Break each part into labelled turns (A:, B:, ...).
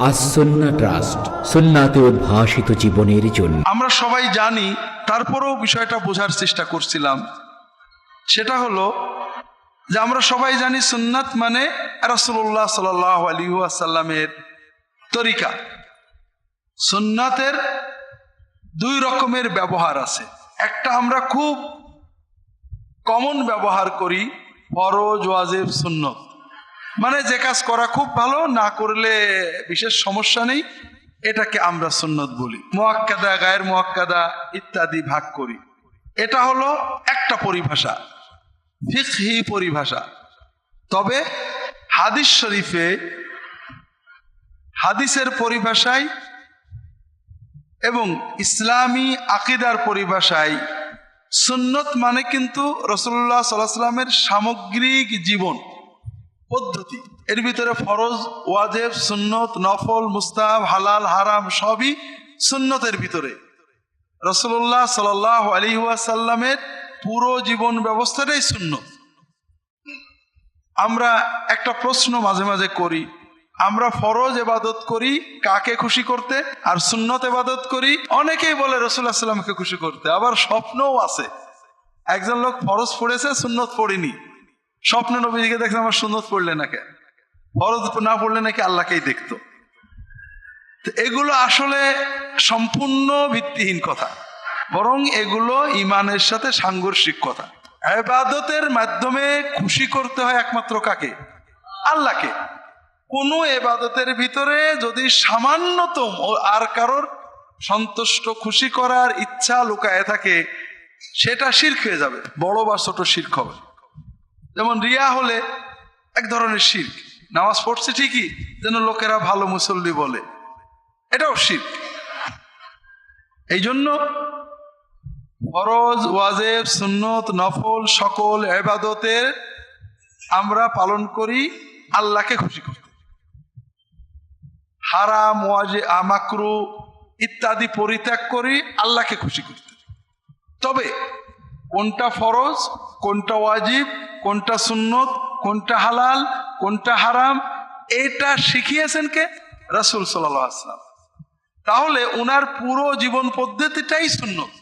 A: আসন্না trust, সুন্নাতে উদ্ভাসিত জীবনের জন্য।
B: আমরা সবাই জানি, তারপরেও বিষয়টা বোঝার চেষ্টা করছিলাম। সেটা হলো যে আমরা সবাই জানি সুন্নাত মানে রাসুল্লাহ সাল আলী আসাল্লামের তরিকা। সুন্নাতের দুই রকমের ব্যবহার আছে। একটা আমরা খুব কমন ব্যবহার করি, ফরজ, ওয়াজেব, সুন্নত। মানে যে কাজ করা খুব ভালো, না করলে বিশেষ সমস্যা নেই। এটাকে আমরা সুন্নত বলি। মোয়াক্কাদা, গায়ের মোয়াক্কাদা ইত্যাদি ভাগ করি। এটা হলো একটা পরিভাষা, ফিকহি পরিভাষা। তবে হাদিস শরীফে হাদিসের পরিভাষায় এবং ইসলামী আকিদার পরিভাষায় সুন্নত মানে কিন্তু রসুল্লাহ সাল্লামের সামগ্রিক জীবন। পদ্ধতি। এর ভিতরে ফরজ, ওয়াজেব, সুন্নত, নফল মুস্তাব হালাল, হারাম সবই সুন্নতের ভিতরে। রসুল্লাহ সাল আলী ওয়াসাল্লামের পুরো জীবন ব্যবস্থাটাই সুন্নত। আমরা একটা প্রশ্ন মাঝে মাঝে করি, আমরা ফরজ এবাদত করি কাকে খুশি করতে, আর সুন্নত এবাদত করি অনেকেই বলে রসুল্লাহ সাল্লামকে খুশি করতে, আবার স্বপ্নও আছে। একজন লোক ফরজ পড়েছে, সুন্নত পড়িনি। স্বপ্ন নবীজিকে দেখছে আমার সুন্নত পড়লে নাকি ফরজ না পড়লে নাকি আল্লাহকেই দেখতো। এগুলো আসলে সম্পূর্ণ ভিত্তিহীন কথা। বরং এগুলো ইমানের সাথে সাংঘর্ষিক কথা। এবাদতের মাধ্যমে খুশি করতে হয় একমাত্র কাকে? আল্লাহকে। কোনো এবাদতের ভিতরে যদি সামান্যতম আর কারোর সন্তুষ্ট খুশি করার ইচ্ছা লুকায় থাকে, সেটা শির্ক হয়ে যাবে। বড় বা ছোট শির্ক হবে। যেমন রিয়া হলে এক ধরনের শির্ক। নামাজ পড়ছে ঠিকই, যেন লোকেরা ভালো মুসল্লি বলে। এটাও শির্ক। এই জন্য ফরজ, ওয়াজেব, সুন্নত, নফল সকল এবাদতের আমরা পালন করি আল্লাহকে খুশি করতে। হারাম, ওয়াজে, আমাকরু ইত্যাদি পরিত্যাগ করি আল্লাহকে খুশি করতে। তবে কোনটা ফরজ, কোনটা ওয়াজিব কোনটা সুন্নত, কোনটা হালাল, কোনটা হারাম, এটা শিখিয়েছেন কে? রাসুল সাল্লাহ আসলাম তাহলে ওনার পুরো জীবন পদ্ধতিটাই সুন্নত।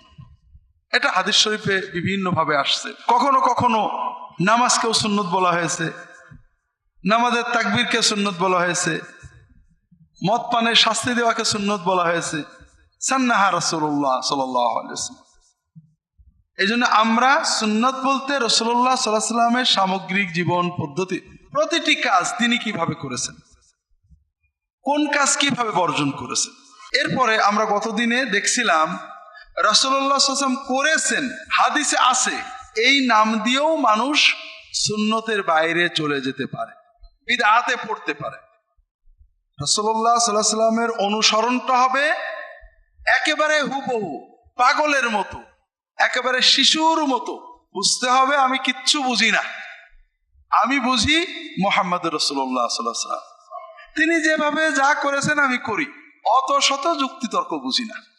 B: এটা হাদিস শরীফে বিভিন্নভাবে আসছে। কখনো কখনো নামাজকেও সুন্নত বলা হয়েছে, নামাজের তাকবীরকে সুন্নত বলা হয়েছে, মদ পানের শাস্তি দেওয়াকে সুন্নত বলা হয়েছে। সান্নাহা রসুল্লাহ সাল্লাম এই জন্য আমরা সুন্নত বলতে রসুল্লাহ সাল্লাহ সাল্লামের সামগ্রিক জীবন পদ্ধতি, প্রতিটি কাজ তিনি কীভাবে করেছেন? কোন কাজ কীভাবে বর্জন করেছেন? এরপরে আমরা গতদিনে দেখছিলাম রসল্লাহ সাল্লাম করেছেন, হাদিসে আছে, এই নাম দিয়েও মানুষ সুন্নতের বাইরে চলে যেতে পারে, বিদাতে পড়তে পারে। রসল্লাহ সাল্লাহ সাল্লামের অনুসরণটা হবে একেবারে হুবহু পাগলের মতো একেবারে শিশুর মতো। বুঝতে হবে আমি কিচ্ছু বুঝি না। আমি বুঝি মোহাম্মদ রসুল্লাহ সাল্লাহ সাল্লাম তিনি যেভাবে যা করেছেন আমি করি। অত শত যুক্তি তর্ক বুঝি না।